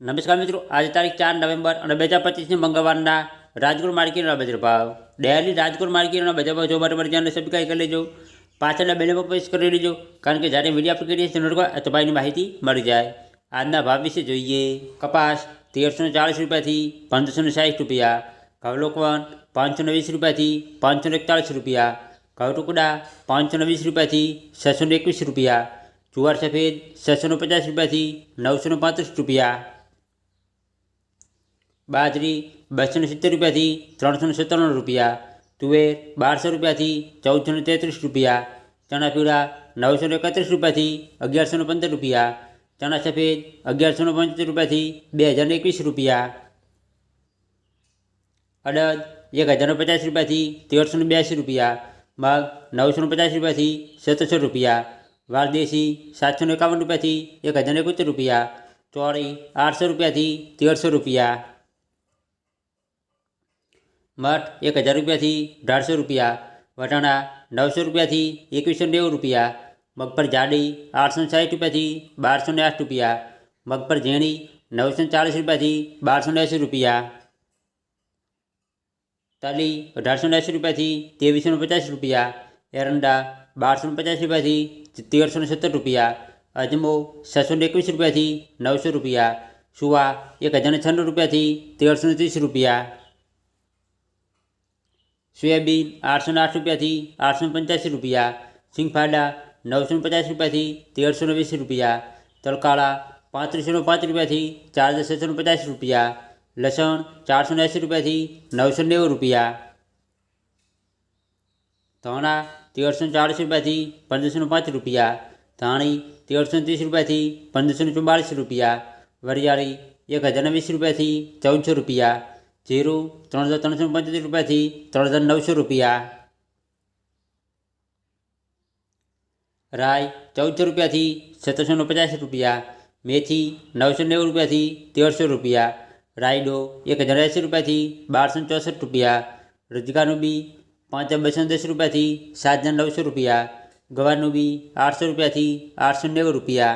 નમસ્કાર મિત્રો, આજે તારીખ ચાર નવેમ્બર અને બે હજાર પચીસની મંગળવારના રાજકોટ માર્કેટના બજાર ભાવ. ડેલી રાજકોટ માર્કેટના બજાર ભાવ જોવા માટે ચેનલ સબસ્ક્રાઈબ કરી લેજો. પાછળના બેલમાં પ્રેસ કરી લેજો, કારણ કે જ્યારે વીડિયો અપલોડ કરીએ નોટિફિકેશન તો ભાઈની માહિતી મળી જાય. આજના ભાવ વિશે જોઈએ. કપાસ તેરસો ને ચાળીસ રૂપિયાથી પંદરસો સાઠ રૂપિયા. ઘઉલોકવન પાંચસો વીસ રૂપિયાથી પાંચસો એકતાળીસ રૂપિયા. ઘઉ ટુકડા પાંચસો વીસ રૂપિયાથી છસો એકવીસ રૂપિયા. જુવાર સફેદ છસો પચાસ રૂપિયાથી નવસો પાંત્રીસ રૂપિયા. બાજરી બસો ને સિત્તેર રૂપિયાથી ત્રણસો ને સત્તાણું રૂપિયા તુવેર બારસો રૂપિયાથી ચૌદસો ને તેત્રીસ રૂપિયા ચણા પીળા નવસો ને એકત્રીસ રૂપિયાથી અગિયારસો ને પંદર રૂપિયા ચણા સફેદ અગિયારસો ને પંચોતેર રૂપિયાથી બે હજાર ને એકવીસ રૂપિયા અડદ એક હજાર ને પચાસ રૂપિયાથી તેરસો ને બ્યાસી રૂપિયા મગ નવસો ને પચાસ રૂપિયાથી સત્તરસો રૂપિયા વારદેશી સાતસો ને એકાવન રૂપિયાથી એક હજાર ને એકોતેર રૂપિયા ચોળી આઠસો રૂપિયાથી તેરસો રૂપિયા મઠ એક હજાર રૂપિયાથી અઢારસો રૂપિયા વટાણા નવસો રૂપિયાથી એકવીસો નેવું રૂપિયા મગફળ જાડી આઠસો સાઠ રૂપિયાથી બારસો ને આઠ રૂપિયા મગફળ ઝીણી નવસો ચાલીસ રૂપિયાથી બારસો ને એંસી રૂપિયા તલી અઢારસો ને એંસી રૂપિયાથી ત્રેવીસો ને પચાસ રૂપિયા એરંડા બારસો ને પચાસ રૂપિયાથી તેરસો ને સત્તર રૂપિયા અજમો છસો ને એકવીસ રૂપિયાથી નવસો રૂપિયા સુવા એક હજાર ને છન્નું રૂપિયાથી તેરસો ને ત્રીસ રૂપિયા સોયાબીન આઠસો ને આઠ રૂપિયાથી આઠસો ને પંચ્યાસી રૂપિયા સિંગફાડા નવસો ને પચાસ રૂપિયાથી તેરસો ને વીસ રૂપિયા તલકાળા પાંત્રીસો ને પાંચ રૂપિયાથી ચાર હજાર છસો ને પચાસ રૂપિયા લસણ ચારસો ને એંસી રૂપિયાથી નવસો નેવું રૂપિયા ધાણા તેરસો ને ચાળીસ રૂપિયાથી પંદરસો ને પાંચ રૂપિયા ધાણી તેરસો ને ત્રીસ રૂપિયાથી પંદરસો ને ચુમ્માળીસ રૂપિયા વરિયાળી એક હજાર ને વીસ રૂપિયાથી ચૌદસો રૂપિયા જીરું ત્રણ હજાર ત્રણસો પંચોતેર રૂપિયાથી ત્રણ હજાર નવસો રૂપિયા રાય ચૌદસો રૂપિયાથી સત્તરસો ને પચાસ રૂપિયા મેથી નવસો નેવું રૂપિયાથી તેરસો રૂપિયા રાયડો એક હજાર એંસી રૂપિયાથી બારસો ને ચોસઠ રૂપિયા રજગાનું બી પાંચ હજાર બસો દસ રૂપિયાથી સાત હજાર નવસો રૂપિયા ગવારનું બી આઠસો રૂપિયાથી આઠસો નેવું રૂપિયા